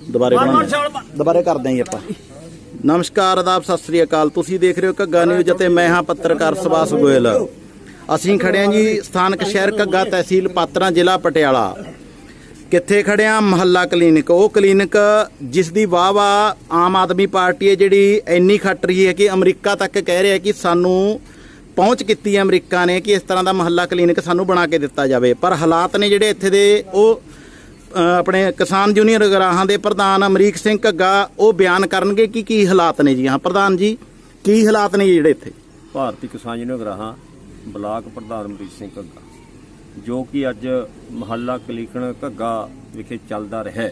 ਦੁਬਾਰੇ ਬਣਾਉਂਦੇ ਦੁਬਾਰੇ ਕਰਦੇ ਜੀ ਆਪਾਂ। ਨਮਸਕਾਰ ਆਦਾਬ ਸਤਿ ਸ੍ਰੀ ਅਕਾਲ। ਤੁਸੀਂ ਦੇਖ ਰਹੇ ਹੋ ਘੱਗਾ ਨਿਊਜ਼ ਅਤੇ ਮੈਂ ਹਾਂ ਪੱਤਰਕਾਰ ਸੁਭਾਸ਼ ਗੋਇਲ। ਅਸੀਂ ਖੜੇ ਹਾਂ ਜੀ ਸਥਾਨਕ ਸ਼ਹਿਰ ਘੱਗਾ ਤਹਿਸੀਲ ਪਾਤਰਾਂ ਜ਼ਿਲ੍ਹਾ ਪਟਿਆਲਾ। ਕਿੱਥੇ ਖੜੇ ਹਾਂ? ਮਹੱਲਾ ਕਲੀਨਿਕ। ਉਹ ਕਲੀਨਿਕ ਜਿਸ ਦੀ ਵਾਹ ਵਾਹ ਆਮ ਆਦਮੀ ਪਾਰਟੀ ਹੈ ਜਿਹੜੀ ਇੰਨੀ ਖੱਟ ਰਹੀ ਹੈ ਕਿ ਅਮਰੀਕਾ ਤੱਕ ਕਹਿ ਰਿਹਾ ਕਿ ਸਾਨੂੰ ਪਹੁੰਚ ਕੀਤੀ ਹੈ ਅਮਰੀਕਾ ਨੇ ਕਿ ਇਸ ਤਰ੍ਹਾਂ ਦਾ ਮਹੱਲਾ ਕਲੀਨਿਕ ਸਾਨੂੰ ਬਣਾ ਕੇ ਦਿੱਤਾ ਜਾਵੇ। ਪਰ ਹਾਲਾਤ ਨੇ ਜਿਹੜੇ ਇੱਥੇ ਦੇ ਉਹ ਆਪਣੇ ਕਿਸਾਨ ਯੂਨੀਅਨ ਗਰਾਹਾਂ ਦੇ ਪ੍ਰਧਾਨ ਅਮਰੀਕ ਸਿੰਘ ਘੱਗਾ ਉਹ ਬਿਆਨ ਕਰਨਗੇ ਕਿ ਕੀ ਹਾਲਾਤ ਨੇ ਜੀ। ਹਾਂ, ਪ੍ਰਧਾਨ ਜੀ, ਕੀ ਹਾਲਾਤ ਨੇ ਜੀ ਜਿਹੜੇ ਇੱਥੇ? ਭਾਰਤੀ ਕਿਸਾਨ ਯੂਨੀਅਨ ਗਰਾਹਾਂ, ਬਲਾਕ ਪ੍ਰਧਾਨ ਅਮਰੀਕ ਸਿੰਘ ਘੱਗਾ, ਜੋ ਕਿ ਅੱਜ ਮਹੱਲਾ ਕਲੀਕਣ ਘੱਗਾ ਵਿਖੇ ਚੱਲਦਾ ਰਿਹਾ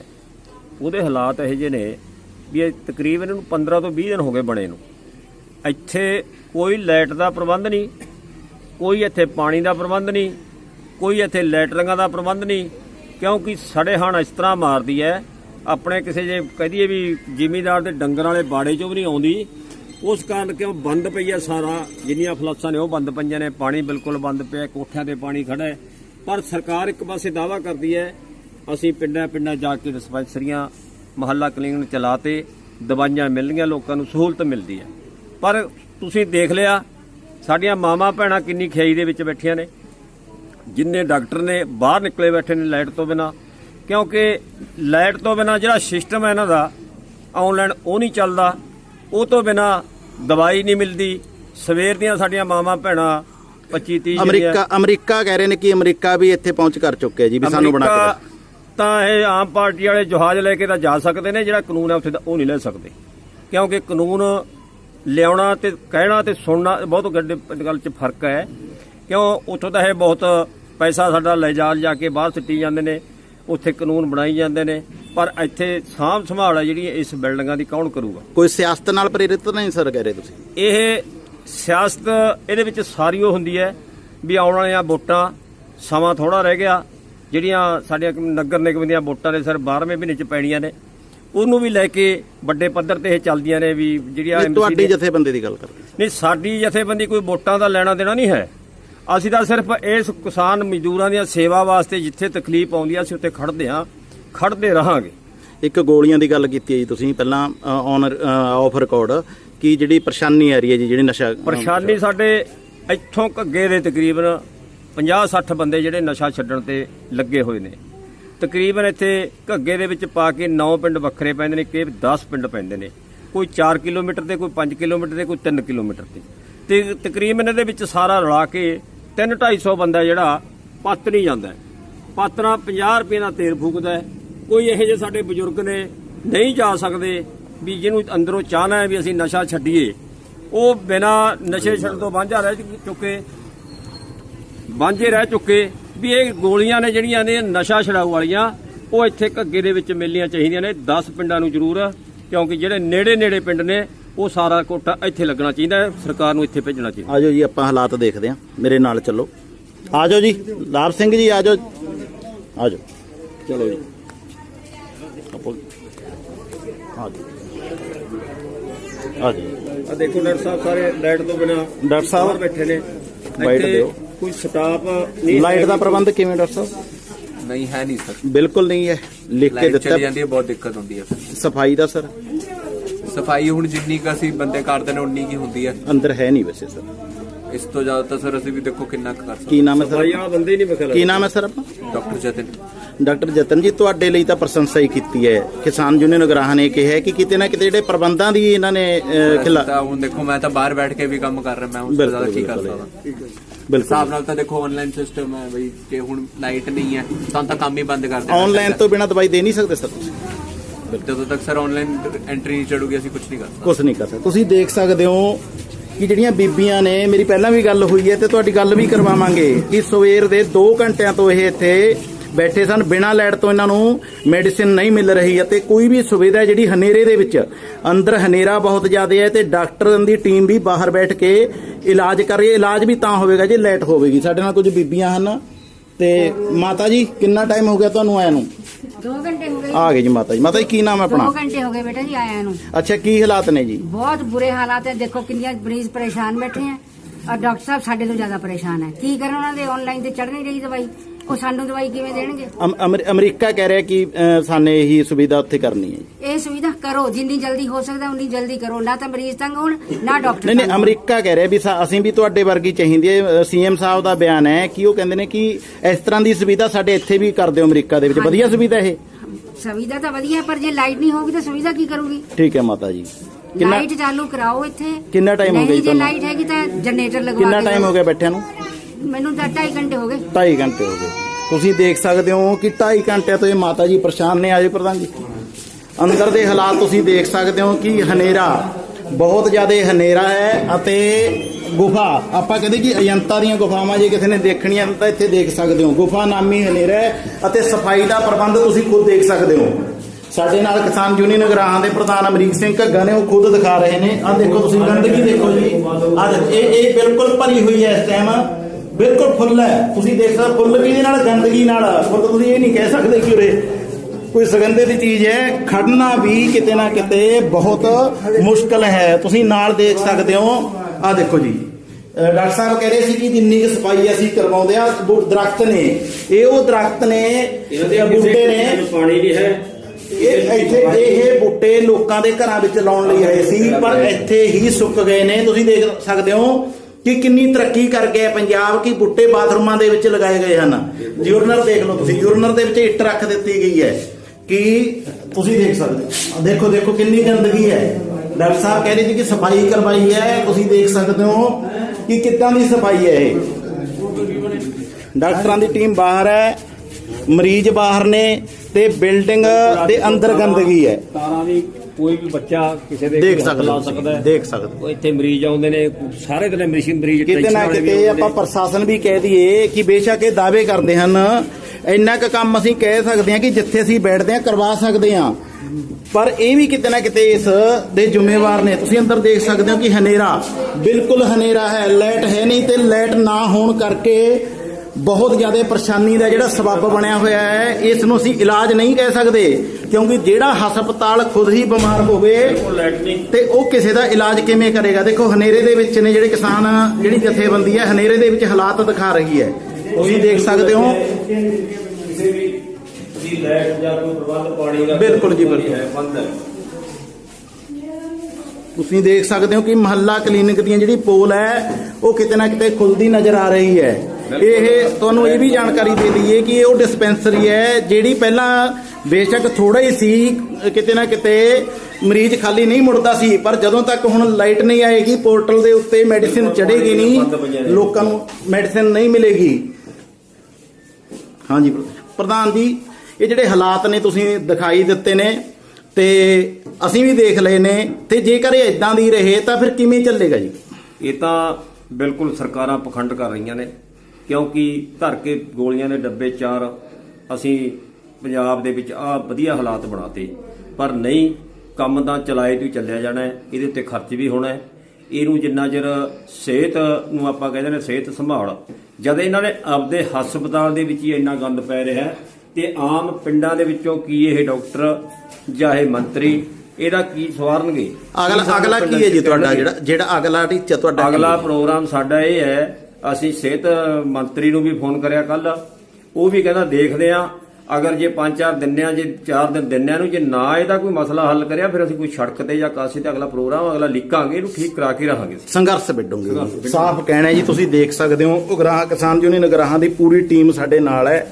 ਉਹਦੇ ਹਾਲਾਤ ਇਹੋ ਜਿਹੇ ਨੇ ਵੀ ਇਹ ਤਕਰੀਬਨ ਇਹਨੂੰ 15 ਤੋਂ 20 ਦਿਨ ਹੋ ਗਏ ਬਣੇ ਨੂੰ। ਇੱਥੇ ਕੋਈ ਲਾਈਟ ਦਾ ਪ੍ਰਬੰਧ ਨਹੀਂ, ਕੋਈ ਇੱਥੇ ਪਾਣੀ ਦਾ ਪ੍ਰਬੰਧ ਨਹੀਂ, ਕੋਈ ਇੱਥੇ ਲੈਟਰਿੰਗਾਂ ਦਾ ਪ੍ਰਬੰਧ ਨਹੀਂ ਕਿਉਂਕਿ ਸੜੇ ਹਣ ਇਸ ਤਰ੍ਹਾਂ ਮਾਰਦੀ ਹੈ ਆਪਣੇ ਕਿਸੇ ਜੇ ਕਹਦੀਏ ਵੀ ਜ਼ਿਮੀਦਾਰ ਦੇ ਡੰਗਰ ਵਾਲੇ ਬਾੜੇ ਚੋਂ ਵੀ ਨਹੀਂ ਆਉਂਦੀ, ਉਸ ਕਾਰਨ ਕਿਉਂ ਬੰਦ ਪਈ ਹੈ ਸਾਰਾ, ਜਿੰਨੀਆਂ ਫਲੱਸਾਂ ਨੇ ਉਹ ਬੰਦ ਪਈਆਂ ਨੇ, ਪਾਣੀ ਬਿਲਕੁਲ ਬੰਦ ਪਿਆ, ਕੋਠਿਆਂ ਤੇ ਪਾਣੀ ਖੜਾ ਹੈ ਪਰ ਸਰਕਾਰ ਇੱਕ ਪਾਸੇ ਦਾਵਾ ਕਰਦੀ ਹੈ ਅਸੀਂ ਪਿੰਡਾਂ ਪਿੰਡਾਂ ਜਾ ਕੇ ਡਿਸਪੈਂਸਰੀਆਂ, ਮਹੱਲਾ ਕਲੀਨਿਕ ਚਲਾਤੇ, ਦਵਾਈਆਂ ਮਿਲਣਗੀਆਂ ਲੋਕਾਂ ਨੂੰ ਸਹੂਲਤ ਮਿਲਦੀ ਹੈ ਪਰ ਤੁਸੀਂ ਦੇਖ ਲਿਆ, ਸਾਡੀਆਂ ਮਾਵਾਂ ਭੈਣਾਂ ਕਿੰਨੀ ਖਿਆਈ ਦੇ ਵਿੱਚ ਬੈਠੀਆਂ ਨੇ। ਜਿੰਨੇ ਡਾਕਟਰ ਨੇ ਬਾਹਰ ਨਿਕਲੇ ਬੈਠੇ ਨੇ ਲਾਈਟ ਤੋਂ ਬਿਨਾ ਕਿਉਂਕਿ ਲਾਈਟ ਤੋਂ ਬਿਨਾ ਜਿਹੜਾ ਸਿਸਟਮ ਹੈ ਇਹਨਾਂ ਦਾ ਆਨਲਾਈਨ ਉਹ ਨਹੀਂ ਚੱਲਦਾ। ਉਹ ਤੋਂ ਬਿਨਾ ਦਵਾਈ ਨਹੀਂ ਮਿਲਦੀ। ਸਵੇਰ ਦੀਆਂ ਸਾਡੀਆਂ ਮਾਵਾਂ ਭੈਣਾਂ 25 30 ਅਮਰੀਕਾ ਅਮਰੀਕਾ ਕਹਿ ਰਹੇ ਨੇ ਕਿ ਅਮਰੀਕਾ ਵੀ ਇੱਥੇ ਪਹੁੰਚ ਕਰ ਚੁੱਕਿਆ ਜੀ ਵੀ ਸਾਨੂੰ ਬਣਾ ਕੇ ਤਾਂ ਇਹ ਆਮ ਪਾਰਟੀ ਵਾਲੇ ਜਹਾਜ਼ ਲੈ ਕੇ ਤਾਂ ਜਾ ਸਕਦੇ ਨੇ ਜਿਹੜਾ ਕਾਨੂੰਨ ਹੈ ਉੱਥੇ ਦਾ ਉਹ ਨਹੀਂ ਲੈ ਸਕਦੇ। ਕਿਉਂਕਿ ਕਾਨੂੰਨ ਲਿਆਉਣਾ ਤੇ ਕਹਿਣਾ ਤੇ ਸੁਣਨਾ ਬਹੁਤ ਗੱਡੇ ਗੱਲ 'ਚ ਫ਼ਰਕ ਹੈ। ਕਿਉਂ? ਉੱਥੋਂ ਤਾਂ ਇਹ ਬਹੁਤ ਪੈਸਾ ਸਾਡਾ ਲੈ ਜਾ ਜਾ ਕੇ ਬਾਹਰ ਸਿੱਟੀ ਜਾਂਦੇ ਨੇ ਉੱਥੇ ਕਾਨੂੰਨ ਬਣਾਈ ਜਾਂਦੇ ਨੇ ਪਰ ਇੱਥੇ ਸਾਂਭ ਸੰਭਾਲ ਹੈ ਜਿਹੜੀ ਇਸ ਬਿਲਡਿੰਗਾਂ ਦੀ ਕੌਣ ਕਰੂਗਾ? ਕੋਈ ਸਿਆਸਤ ਨਾਲ ਪ੍ਰੇਰਿਤ ਤਾਂ ਨਹੀਂ ਸਰ ਕਹਿ ਰਹੇ ਤੁਸੀਂ? ਇਹ ਸਿਆਸਤ ਇਹਦੇ ਵਿੱਚ ਸਾਰੀ ਉਹ ਹੁੰਦੀ ਹੈ ਵੀ ਆਉਣ ਵਾਲੀਆਂ ਵੋਟਾਂ ਸਮਾਂ ਥੋੜਾ ਰਹਿ ਗਿਆ ਜਿਹੜੀਆਂ ਸਾਡੇ ਨਗਰ ਨਿਗਮ ਦੀਆਂ ਵੋਟਾਂ ਨੇ ਸਰ 12ਵੇਂ ਮਹੀਨੇ ਚ ਪੈਣੀਆਂ ਨੇ। ਉਹਨੂੰ ਵੀ ਲੈ ਕੇ ਵੱਡੇ ਪੱਧਰ ਤੇ ਇਹ ਚੱਲਦੀਆਂ ਨੇ ਵੀ ਜਿਹੜੀਆਂ ਤੁਹਾਡੀ ਜਥੇਬੰਦੀ ਦੀ ਗੱਲ ਕਰਦੇ। ਨਹੀਂ ਸਾਡੀ ਜਥੇਬੰਦੀ ਕੋਈ ਵੋਟਾਂ ਦਾ ਲੈਣਾ ਦੇਣਾ ਨਹੀਂ ਹੈ। ਅਸੀਂ ਤਾਂ ਸਿਰਫ ਇਸ ਕਿਸਾਨ ਮਜ਼ਦੂਰਾਂ ਦੀਆਂ ਸੇਵਾ ਵਾਸਤੇ ਜਿੱਥੇ ਤਕਲੀਫ ਆਉਂਦੀ ਆ ਅਸੀਂ ਉੱਥੇ ਖੜਦੇ ਹਾਂ ਖੜਦੇ ਰਹਾਂਗੇ। ਇੱਕ ਗੋਲੀਆਂ ਦੀ ਗੱਲ ਕੀਤੀ ਹੈ ਜੀ ਤੁਸੀਂ ਪਹਿਲਾਂ ਔਨ ਆਫ ਰਿਕਾਰਡ ਕਿ ਜਿਹੜੀ ਪਰੇਸ਼ਾਨੀ ਆ ਰਹੀ ਹੈ ਜੀ ਜਿਹੜੀ ਨਸ਼ਾ ਪਰੇਸ਼ਾਨੀ ਸਾਡੇ ਇੱਥੋਂ ਘੱਗੇ ਦੇ ਤਕਰੀਬਨ 50-60 ਬੰਦੇ ਜਿਹੜੇ ਨਸ਼ਾ ਛੱਡਣ ਤੇ ਲੱਗੇ ਹੋਏ ਨੇ। ਤਕਰੀਬਨ ਇੱਥੇ ਘੱਗੇ ਦੇ ਵਿੱਚ ਪਾ ਕੇ 9 ਪਿੰਡ ਵੱਖਰੇ ਪੈਂਦੇ ਨੇ ਕਿ 10 ਪਿੰਡ ਪੈਂਦੇ ਨੇ। ਕੋਈ 4 ਕਿਲੋਮੀਟਰ ਤੇ ਕੋਈ 5 ਕਿਲੋਮੀਟਰ ਤੇ ਕੋਈ 3 ਕਿਲੋਮੀਟਰ ਤੇ। ਤੇ ਤਕਰੀਬਨ ਇਹਦੇ ਵਿੱਚ ਸਾਰਾ ਰਲਾ ਕੇ 3-250 ਬੰਦਾ ਜਿਹੜਾ ਪੱਤ ਨਹੀਂ ਜਾਂਦਾ। ਹੈ। ਪਾਤਰਾ 50 ਰੁਪਏ ਦਾ ਤੇਲ ਫੂਕਦਾ ਕੋਈ ਇਹੋ ਜਿਹੇ ਸਾਡੇ ਬਜ਼ੁਰਗ ਨੇ ਨਹੀਂ ਜਾ ਸਕਦੇ ਵੀ ਜਿਹਨੂੰ ਅੰਦਰੋਂ ਚਾਹਨਾ ਹੈ ਵੀ ਅਸੀਂ ਨਸ਼ਾ ਛੱਡੀਏ। ਉਹ ਬਿਨਾ ਨਸ਼ੇ ਛੱਡਣ ਤੋਂ ਵਾਂਝਾ ਰਹਿ ਚੁੱਕੇ ਵਾਂਝੇ ਰਹਿ ਚੁੱਕੇ ਵੀ ਇਹ ਗੋਲੀਆਂ ਨੇ ਜਿਹੜੀਆਂ ਨੇ ਨਸ਼ਾ ਛਡਾਊ ਵਾਲੀਆਂ, ਉਹ ਇੱਥੇ ਘੱਗੇ ਦੇ ਵਿੱਚ ਮਿਲਣੀਆਂ ਚਾਹੀਦੀਆਂ ਨੇ। 10 ਪਿੰਡਾਂ ਨੂੰ ਜ਼ਰੂਰ, ਕਿਉਂਕਿ ਜਿਹੜੇ ਨੇੜੇ ਨੇੜੇ ਪਿੰਡ ਨੇ ਉਹ ਸਾਰਾ ਕੋਟਾ ਇੱਥੇ ਲੱਗਣਾ ਚਾਹੀਦਾ ਹੈ ਸਰਕਾਰ ਨੂੰ ਇੱਥੇ ਭੇਜਣਾ ਚਾਹੀਦਾ। ਆਜੋ ਜੀ ਆਪਾਂ ਹਾਲਾਤ ਦੇਖਦੇ ਹਾਂ। ਮੇਰੇ ਨਾਲ ਚੱਲੋ। ਆਜੋ ਜੀ ਲਾਭ ਸਿੰਘ ਜੀ ਆਜੋ। ਆਜੋ। ਚਲੋ ਜੀ। ਆਪੋ ਆਜੋ। ਆਜੋ। ਆ ਦੇਖੋ ਡਾਕਟਰ ਸਾਹਿਬ ਸਾਰੇ ਲਾਈਟ ਤੋਂ ਬਿਨਾ ਡਾਕਟਰ ਸਾਹਿਬ ਬੈਠੇ ਨੇ। ਲਾਈਟ ਦਿਓ। ਕੋਈ ਸਟਾਫ ਨਹੀਂ ਲਾਈਟ ਦਾ। ਪ੍ਰਬੰਧ ਕਿਵੇਂ ਡਾਕਟਰ ਸਾਹਿਬ? ਨਹੀਂ ਹੈ ਨਹੀਂ ਸਰ। ਬਿਲਕੁਲ ਨਹੀਂ ਹੈ। ਲਿਖ ਕੇ ਲਾਈਟ ਦਿੱਤਾ। ਚਲੀ ਜਾਂਦੀ ਹੈ ਬਹੁਤ ਦਿੱਕਤ ਹੁੰਦੀ ਹੈ। ਸਫ਼ਾਈ ਦਾ ਸਰ। ਸਫ਼ਾਈ ਹੁਣ ਜਿੰਨੀ ਕੁ ਅਸੀਂ ਬੰਦੇ ਕਰਦੇ ਨੇ ਉਨੀ ਕੀ ਹੁੰਦੀ ਹੈ ਅੰਦਰ ਹੈ ਨਹੀਂ ਵੈਸੇ ਸਰ। ਇਸ ਤੋਂ ਜ਼ਿਆਦਾ ਤਾਂ ਸਰ ਅਸੀਂ ਵੀ ਦੇਖੋ ਕਿੰਨਾ ਕੁ ਕਰ ਸਕਦੇ। ਕੀ ਨਾਮ ਹੈ ਸਰ ਆ ਬੰਦੇ ਹੀ ਨਹੀਂ ਬਖਲਾ ਕੀ ਨਾਮ ਹੈ ਸਰ ਆਪਣਾ? ਡਾਕਟਰ ਜਤਨ। ਡਾਕਟਰ ਜਤਨ ਜੀ ਤੁਹਾਡੇ ਲਈ ਤਾਂ ਪ੍ਰਸ਼ੰਸਾ ਹੀ ਕੀਤੀ ਹੈ। ਕਿਸਾਨ ਯੂਨੀਅਨ ਗਰਾਹਾਂ ਨੇ ਕਿਹਾ ਕਿ ਕਿਤੇ ਨਾ ਕਿਤੇ ਜਿਹੜੇ ਪ੍ਰਬੰਧਾਂ ਦੀ ਇਹਨਾਂ ਨੇ ਖਿਲਾ ਤਾਂ ਹੁਣ ਦੇਖੋ ਮੈਂ ਤਾਂ ਬਾਹਰ ਬੈਠ ਕੇ ਵੀ ਕੰਮ ਕਰ ਰਿਹਾ ਮੈਂ ਉਸ ਤੋਂ ਜ਼ਿਆਦਾ ਕੀ ਕਰ ਬਿਲਕੁਲ। ਸਕਦਾ। ਬਿਲਕੁਲ ਹਿਸਾਬ ਨਾਲ ਤਾਂ ਦੇਖੋ ਆਨਲਾਈਨ ਸਿਸਟਮ ਹੈ ਬਈ ਕਿ ਹੁਣ ਲਾਈਟ ਨਹੀਂ ਹੈ ਤਾਂ ਤਾਂ ਕੰਮ ਹੀ ਬੰਦ ਕਰ ਦੇਣਾ ਆਨਲਾਈਨ ਤੋਂ ਬਿਨਾ ਦਵਾਈ ਦੇ ਨਹੀਂ ਸਕਦੇ ਸਰ ਤੁਸੀਂ? ਜਦੋਂ ਤੱਕ ਸਰ ਆਨਲਾਈਨ ਐਂਟਰੀ ਨਹੀਂ ਚੜੂਗੀ, ਅਸੀਂ ਕੁਝ ਨਹੀਂ ਕਰ ਸਕਦੇ। ਕੁਝ ਨਹੀਂ ਕਰ ਸਕਦੇ। ਤੁਸੀਂ ਦੇਖ ਸਕਦੇ ਹੋ ਕਿ ਜਿਹੜੀਆਂ ਬੀਬੀਆਂ ਨੇ, ਮੇਰੀ ਪਹਿਲਾਂ ਵੀ ਗੱਲ ਹੋਈ ਹੈ ਤੇ ਤੁਹਾਡੀ ਗੱਲ ਵੀ ਕਰਵਾਵਾਂਗੇ। ਕਿ ਸਵੇਰ ਦੇ 2 ਘੰਟਿਆਂ ਤੋਂ ਇਹ ਇੱਥੇ ਬੈਠੇ ਸਨ। ਬਿਨਾਂ ਲਾਈਟ ਤੋਂ ਇਹਨਾਂ ਨੂੰ ਮੈਡੀਸਿਨ ਨਹੀਂ ਮਿਲ ਰਹੀ ਅਤੇ ਕੋਈ ਵੀ ਸੁਵਿਧਾ ਜਿਹੜੀ ਹਨੇਰੇ ਦੇ ਵਿੱਚ, ਅੰਦਰ ਹਨੇਰਾ ਬਹੁਤ ਜ਼ਿਆਦਾ ਹੈ ਤੇ ਡਾਕਟਰਾਂ ਦੀ ਟੀਮ ਵੀ ਬਾਹਰ ਬੈਠ ਕੇ ਇਲਾਜ ਕਰ ਰਹੀ ਹੈ। ਇਲਾਜ ਵੀ ਤਾਂ ਹੋਵੇਗਾ ਜੇ ਲਾਈਟ ਹੋਵੇਗੀ। ਸਾਡੇ ਨਾਲ ਕੁਝ ਬੀਬੀਆਂ ਹਨ ਤੇ ਮਾਤਾ ਜੀ, ਕਿੰਨਾ ਟਾਈਮ ਹੋ ਗਿਆ ਤੁਹਾਨੂੰ ਆਇਆ ਨੂੰ? ਦੋ ਘੰਟੇ ਹੋ ਗਏ। ਆ ਗਏ ਜੀ ਮਾਤਾ ਜੀ। ਮਾਤਾ ਜੀ ਕੀ ਨਾਮ ਹੈ ਦੋ ਆਪਣਾ ਘੰਟੇ ਹੋ ਗਏ ਬੇਟਾ ਜੀ ਆਇਆ ਨੂੰ। ਅੱਛਾ ਕੀ ਹਾਲਾਤ ਨੇ ਜੀ? ਬਹੁਤ ਬੁਰੇ ਹਾਲਾਤ ਹੈ। ਦੇਖੋ ਕਿੰਨੀਆਂ ਮਰੀਜ਼ ਪਰੇਸ਼ਾਨ ਬੈਠੇ ਹੈ ਔਰ ਡਾਕਟਰ ਸਾਹਿਬ ਸਾਡੇ ਤੋਂ ਜ਼ਿਆਦਾ ਪਰੇਸ਼ਾਨ ਹੈ। ਕੀ ਕਰਨ ਉਹਨਾਂ ਦੇ? ਆਨਲਾਈਨ ਤੇ ਚੜ ਨਹੀਂ ਰਹੀ ਦਵਾਈ। ਉਹ ਸਾਨੂੰ ਦਵਾਈ ਕਿਵੇਂ ਦੇਣਗੇ? ਅਮ- ਅਮਰ- ਅਮਰੀਕਾ ਕਹਿ ਰਿਹਾ ਕਿ ਅ, ਸਾਨੇ ਇਹੀ ਸੁਵਿਧਾ ਉੱਥੇ ਕਰਨੀ ਹੈ। ਇਹ ਸੁਵਿਧਾ ਕਰੋ ਜਿੰਨੀ ਜਲਦੀ ਹੋ ਸਕਦਾ ਉਨੀ ਜਲਦੀ ਕਰੋ ਨਾ ਤਾਂ ਮਰੀਜ਼ ਤੰਗ ਹੋਣ ਨਾ ਡਾਕਟਰ ਨਹੀਂ ਨਹੀਂ ਤੰਗ ਹੋਣ। ਅਮਰੀਕਾ ਕਹਿ ਰਿਹਾ ਵੀ ਸਾ- ਅਸੀਂ ਵੀ ਤੁਹਾਡੇ ਵਰਗੀ ਚਾਹੀਦੀ ਹੈ। ਸੀਐਮ ਸਾਹਿਬ ਦਾ ਬਿਆਨ ਹੈ ਕਿ ਉਹ ਕਹਿੰਦੇ ਨੇ ਕਿ ਇਸ ਤਰ੍ਹਾਂ ਦੀ ਸੁਵਿਧਾ ਸਾਡੇ ਇੱਥੇ ਵੀ ਕਰ ਦਿਓ ਅਮਰੀਕਾ ਦੇ ਵਿੱਚ। ਵਧੀਆ ਸੁਵਿਧਾ ਇਹ? ਸੁਵਿਧਾ ਤਾਂ ਵਧੀਆ ਪਰ ਜੇ ਲਾਈਟ ਨਹੀਂ ਹੋਊਗੀ ਤਾਂ ਸੁਵਿਧਾ ਕੀ ਕਰੂਗੀ? ਠੀਕ ਹੈ ਮਾਤਾ ਜੀ। ਕਿੰਨਾ ਲਾਈਟ ਚਾਲੂ ਕਰਾਓ ਇੱਥੇ। ਕਿੰਨਾ time ਹੋ ਗਿਆ ਜੀ ਨਹੀਂ ਜੇ ਤੁਹਾਨੂੰ? ਲਾਈਟ ਹੈਗੀ ਤਾਂ ਜਨਰੇਟਰ ਲਗਵਾ ਕਿੰਨਾ ਕੇ ਟਾਈਮ ਹੋ ਗਿਆ ਬੈਠਿਆਂ ਨੂੰ? ਮੈਨੂੰ ਤਾਂ 2.5 ਘੰਟੇ ਹੋ ਗਏ। 2.5 ਘੰਟੇ ਹੋ ਗਏ। ਤੁਸੀਂ ਦੇਖ ਸਕਦੇ ਹੋ ਕਿ 2.5 ਘੰਟਿਆਂ ਤੋਂ ਇਹ ਮਾਤਾ ਜੀ ਪਰੇਸ਼ਾਨ ਨੇ ਆਜੋ ਪ੍ਰਧਾਨ ਜੀ। ਅੰਦਰ ਦੇ ਹਾਲਾਤ ਤੁਸੀਂ ਦੇਖ ਸਕਦੇ ਹੋ ਕਿ ਹਨੇਰਾ, ਬਹੁਤ ਜ਼ਿਆਦਾ ਹਨੇਰਾ ਹੈ ਅਤੇ ਗੁਫਾ, ਆਪਾਂ ਕਹਿੰਦੇ ਕਿ ਅਜੰਤਾ ਦੀਆਂ ਗੁਫਾਵਾਂ ਜੇ ਕਿਸੇ ਨੇ ਦੇਖਣੀਆਂ ਤਾਂ ਇੱਥੇ ਦੇਖ ਸਕਦੇ ਹੋ। ਗੁਫਾ ਨਾਮੀ ਹਨੇਰਾ ਹੈ ਅਤੇ ਸਫ਼ਾਈ ਦਾ ਪ੍ਰਬੰਧ ਤੁਸੀਂ ਖੁਦ ਦੇਖ ਸਕਦੇ ਹੋ। ਸਾਡੇ ਨਾਲ ਕਿਸਾਨ ਯੂਨੀਅਨ ਗਰਾਹਾਂ ਦੇ ਪ੍ਰਧਾਨ ਅਮਰੀਕ ਸਿੰਘ ਘੱਗਾ ਨੇ ਉਹ ਖੁਦ ਦਿਖਾ ਰਹੇ ਨੇ। ਆਹ ਦੇਖੋ ਤੁਸੀਂ ਗੰਦਗੀ ਦੇਖੋ ਜੀ। ਆਹ ਇਹ ਇਹ ਬਿਲਕੁਲ ਭਰੀ ਹੋਈ ਹੈ ਇਸ ਟਾਈਮ ਬਿਲਕੁਲ ਫੁੱਲ ਹੈ। ਤੁਸੀਂ ਦੇਖ ਸਕਦੇ ਫੁੱਲ ਵੀ ਇਹਦੇ ਨਾਲ ਗੰਦਗੀ ਨਾਲ। ਫੁੱਲ ਤੁਸੀਂ ਇਹ ਨਹੀਂ ਕਹਿ ਸਕਦੇ ਕਿ ਉਰੇ ਕੋਈ ਸੁਗੰਧੇ ਦੀ ਚੀਜ਼ ਹੈ। ਖੜਨਾ ਵੀ ਕਿਤੇ ਨਾ ਕਿਤੇ ਬਹੁਤ ਮੁਸ਼ਕਲ ਹੈ। ਤੁਸੀਂ ਨਾਲ ਦੇਖ ਸਕਦੇ ਹੋ। ਆਹ ਦੇਖੋ ਜੀ। ਡਾਕਟਰ ਸਾਹਿਬ ਕਹਿ ਰਹੇ ਸੀ ਕਿ ਜਿੰਨੀ ਕੁ ਸਫ਼ਾਈ ਅਸੀਂ ਕਰਵਾਉਂਦੇ ਆ ਦਰਖਤ ਨੇ। ਇਹ ਉਹ ਦਰਖਤ ਨੇ ਬੂਟੇ ਨੇ। ਪਾਣੀ ਨਹੀਂ ਹੈ। ਇਹ ਇੱਥੇ ਇਹ ਬੂਟੇ ਲੋਕਾਂ ਦੇ ਘਰਾਂ ਵਿੱਚ ਲਾਉਣ ਲਈ ਆਏ ਸੀ ਪਰ ਇੱਥੇ ਹੀ ਸੁੱਕ ਗਏ ਨੇ। ਤੁਸੀਂ ਦੇਖ ਸਕਦੇ ਹੋ ਕਿ ਕਿੰਨੀ ਤਰੱਕੀ ਕਰ ਗਿਆ ਪੰਜਾਬ ਕਿ ਬੂਟੇ ਬਾਥਰੂਮਾਂ ਦੇ ਵਿੱਚ ਲਗਾਏ ਗਏ ਹਨ? ਯੂਰਨਰ ਦੇਖ ਲਓ ਤੁਸੀਂ। ਯੂਰਨਰ ਦੇ ਵਿੱਚ ਇੱਟ ਰੱਖ ਦਿੱਤੀ ਗਈ ਹੈ। ਕਿ ਤੁਸੀਂ ਦੇਖ ਸਕਦੇ ਹੋ? ਦੇਖੋ ਦੇਖੋ, ਕਿੰਨੀ ਗੰਦਗੀ ਹੈ। ਡਾਕਟਰ ਸਾਹਿਬ ਕਹਿ ਰਹੇ ਸੀ ਕਿ ਸਫ਼ਾਈ ਕਰਵਾਈ ਹੈ। ਤੁਸੀਂ ਦੇਖ ਸਕਦੇ ਹੋ ਕਿ ਕਿੱਦਾਂ ਦੀ ਸਫ਼ਾਈ ਹੈ ਇਹ। ਡਾਕਟਰਾਂ ਦੀ ਟੀਮ ਬਾਹਰ ਹੈ। ਮਰੀਜ਼ ਬਾਹਰ ਨੇ ਤੇ ਬਿਲਡਿੰਗ ਦੇ ਅੰਦਰ ਗੰਦਗੀ ਹੈ। ਤਾਰਾਂ ਦੀ ਕੋਈ ਵੀ ਬੱਚਾ ਕਿਸੇ ਦੇ ਦੇਖ ਸਕਦੇ ਲਾ ਸਕਦਾ ਹੈ। ਦੇਖ ਸਕਦੇ ਹੋ। ਉਹ ਇੱਥੇ ਮਰੀਜ਼ ਆਉਂਦੇ ਨੇ ਸਾਰੇ ਤਰ੍ਹਾਂ ਮਰੀਜ਼ ਮਰੀਜ਼ ਕਿਤੇ tension ਨਾ ਵਾਲੇ ਵੀ ਕਿਤੇ ਆਉਂਦੇ ਆਪਾਂ ਨੇ। ਪ੍ਰਸ਼ਾਸਨ ਵੀ ਕਹਿ ਦਈਏ ਕਿ ਬੇਸ਼ੱਕ ਇਹ ਦਾਅਵੇ ਕਰਦੇ ਹਨ। ਇੰਨਾ ਕੁ ਕੰਮ ਅਸੀਂ ਕਹਿ ਸਕਦੇ ਹਾਂ ਕਿ ਜਿੱਥੇ ਅਸੀਂ ਬੈਠਦੇ ਹਾਂ ਕਰਵਾ ਸਕਦੇ ਹਾਂ। ਪਰ ਇਹ ਵੀ ਕਿਤੇ ਨਾ ਕਿਤੇ ਇਸ ਦੇ ਜ਼ਿੰਮੇਵਾਰ ਨੇ। ਤੁਸੀਂ ਅੰਦਰ ਦੇਖ ਸਕਦੇ ਹੋ ਕਿ ਹਨੇਰਾ ਬਿਲਕੁਲ ਹਨੇਰਾ ਹੈ। ਲਾਈਟ ਹੈ ਨਹੀਂ ਤੇ ਲਾਈਟ ਨਾ ਹੋਣ ਕਰਕੇ ਬਹੁਤ ਜ਼ਿਆਦਾ ਪਰੇਸ਼ਾਨੀ ਦਾ ਜਿਹੜਾ ਸਬੱਬ ਬਣਿਆ ਹੋਇਆ ਹੈ ਇਸ ਨੂੰ ਅਸੀਂ ਇਲਾਜ ਨਹੀਂ ਕਹਿ ਸਕਦੇ ਕਿਉਂਕਿ ਜਿਹੜਾ ਹਸਪਤਾਲ ਖੁਦ ਹੀ ਬਿਮਾਰ ਹੋਵੇ ਤੇ ਉਹ ਕਿਸੇ ਦਾ ਇਲਾਜ ਕਿਵੇਂ ਕਰੇਗਾ? ਦੇਖੋ ਹਨੇਰੇ ਦੇ ਵਿੱਚ ਨੇ ਜਿਹੜੇ ਕਿਸਾਨ ਜਿਹੜੀ ਜਥੇਬੰਦੀ ਹੈ ਹਨੇਰੇ ਦੇ ਵਿੱਚ ਹਾਲਾਤ ਦਿਖਾ ਰਹੀ ਹੈ। ਤੁਸੀਂ ਦੇਖ ਸਕਦੇ ਹੋ। ਬਿਲਕੁਲ ਜੀ, ਬਿਲਕੁਲ। ਤੁਸੀਂ ਦੇਖ ਸਕਦੇ ਹੋ ਕਿ ਮਹੱਲਾ ਕਲੀਨਿਕ ਦੀਆਂ ਜਿਹੜੀ ਪੋਲ ਹੈ ਉਹ ਕਿਤੇ ਨਾ ਕਿਤੇ ਖੁੱਲਦੀ ਨਜ਼ਰ ਆ ਰਹੀ ਹੈ। ਇਹ ਤੁਹਾਨੂੰ ਇਹ ਵੀ ਜਾਣਕਾਰੀ ਦੇ ਦਈਏ ਕਿ ਉਹ ਡਿਸਪੈਂਸਰੀ ਹੈ ਜਿਹੜੀ ਪਹਿਲਾਂ ਬੇਸ਼ੱਕ ਥੋੜਾ ਹੀ ਸੀ ਕਿਤੇ ਨਾ ਕਿਤੇ ਮਰੀਜ਼ ਖਾਲੀ ਨਹੀਂ ਮੁੜਦਾ ਸੀ ਪਰ ਜਦੋਂ ਤੱਕ ਹੁਣ ਲਾਈਟ ਨਹੀਂ ਆਏਗੀ ਪੋਰਟਲ ਦੇ ਉੱਤੇ ਮੈਡੀਸਿਨ ਚੜੇਗੀ ਨਹੀਂ ਲੋਕਾਂ ਨੂੰ ਮੈਡੀਸਿਨ ਨਹੀਂ ਮਿਲੇਗੀ। ਹਾਂਜੀ ਪ੍ਰਧਾਨ ਜੀ ਇਹ ਜਿਹੜੇ ਹਾਲਾਤ ਨੇ ਤੁਸੀਂ ਦਿਖਾਈ ਦਿੱਤੇ ਨੇ ਤੇ ਅਸੀਂ ਵੀ ਦੇਖ ਲਏ ਨੇ ਤੇ ਜੇਕਰ ਇਹ ਇਦਾਂ ਦੀ ਰਹੇ ਤਾਂ ਫਿਰ ਕਿਵੇਂ ਚੱਲੇਗਾ ਜੀ? ਇਹ ਤਾਂ ਬਿਲਕੁਲ ਸਰਕਾਰਾਂ ਪਖੰਡ ਕਰ ਰਹੀਆਂ ਨੇ। ਕਿਉਂਕਿ ਧਰ ਕੇ ਗੋਲੀਆਂ ਦੇ ਡੱਬੇ ਚਾਰ ਅਸੀਂ ਪੰਜਾਬ ਦੇ ਵਿੱਚ ਆ ਵਧੀਆ ਹਾਲਾਤ ਬਣਾਤੇ। ਪਰ ਨਹੀਂ ਕੰਮ ਤਾਂ ਚਲਾਏ ਤੋਂ ਚੱਲਿਆ ਜਾਣਾ ਇਹਦੇ ਉੱਤੇ ਖਰਚ ਵੀ ਹੋਣਾ ਹੈ। ਇਹਨੂੰ ਜਿੰਨਾ ਚਿਰ ਸਿਹਤ ਨੂੰ ਆਪਾਂ ਕਹਿੰਦੇ ਨੇ ਸਿਹਤ ਸੰਭਾਲ ਜਦ ਇਹਨਾਂ ਨੇ ਆਪਦੇ ਹਸਪਤਾਲ ਦੇ ਵਿੱਚ ਹੀ ਇੰਨਾ ਗੰਦ ਪੈ ਰਿਹਾ ਤੇ ਆਮ ਪਿੰਡਾਂ ਦੇ ਵਿੱਚੋਂ ਕੀ ਇਹ ਡਾਕਟਰ ਜਾਂ ਇਹ ਮੰਤਰੀ ਇਹਦਾ ਕੀ ਸਵਾਰਨਗੇ? ਅਗਲਾ ਅਗਲਾ ਕੀ ਹੈ ਜੀ ਤੁਹਾਡਾ ਜਿਹੜਾ ਜਿਹੜਾ ਅਗਲਾ ਟੀਚਾ ਤੁਹਾਡਾ ਅਗਲਾ ਪ੍ਰੋਗਰਾਮ ਸਾਡਾ ਇਹ ਹੈ ਅਸੀਂ ਸਿਹਤ ਮੰਤਰੀ ਨੂੰ ਵੀ ਫੋਨ ਕਰਿਆ ਕੱਲ ਉਹ ਵੀ ਕਹਿੰਦਾ ਦੇਖਦੇ ਆ ਅਗਰ ਜੇ 5-4 ਦਿਨ ਆ ਜੇ 4 ਦਿਨ ਦਿਨਾਂ ਨੂੰ ਜੇ ਨਾ ਇਹਦਾ ਕੋਈ ਮਸਲਾ ਹੱਲ ਕਰਿਆ ਫਿਰ ਅਸੀਂ ਕੋਈ ਸੜਕ ਤੇ ਜਾਂ ਕਾਸੇ ਤੇ ਅਗਲਾ ਪ੍ਰੋਗਰਾਮ ਅਗਲਾ ਲਿਖਾਂਗੇ ਇਹਨੂੰ ਠੀਕ ਕਰਾ ਕੇ ਰਹਾਂਗੇ ਸੰਘਰਸ਼ ਵਿੱਢੋਗੇ। ਸਾਫ਼ ਕਹਿਣਾ ਜੀ ਤੁਸੀਂ ਦੇਖ ਸਕਦੇ ਹੋ ਉਗਰਾਹ ਕਿਸਾਨ ਯੂਨੀਅਨ ਉਗਰਾਹਾਂ ਦੀ ਪੂਰੀ ਟੀਮ ਸਾਡੇ ਨਾਲ ਹੈ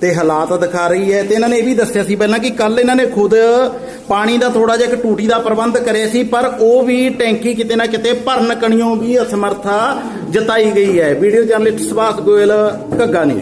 ਤੇ ਹਾਲਾਤ ਦਿਖਾ ਰਹੀ ਹੈ ਤੇ ਇਹਨਾਂ ਨੇ ਇਹ ਵੀ ਦੱਸਿਆ ਸੀ ਪਹਿਲਾਂ ਕਿ ਕੱਲ ਇਹਨਾਂ ਨੇ ਖੁਦ ਪਾਣੀ ਦਾ ਥੋੜਾ ਜਿਹਾ ਇੱਕ ਟੂਟੀ ਦਾ ਪ੍ਰਬੰਧ ਕਰੇ ਸੀ, ਪਰ ਉਹ ਵੀ ਟੈਂਕੀ ਕਿਤੇ ਨਾ ਕਿਤੇ ਭਰਨ ਕਣੀਓ ਵੀ ਅਸਮਰਥਾ ਜਤਾਈ ਗਈ ਹੈ। ਵੀਡੀਓ ਜਰਨਲਿਸਟ ਸੁਭਾਸ਼ ਗੋਇਲ, ਘੱਗਾ ਨੇ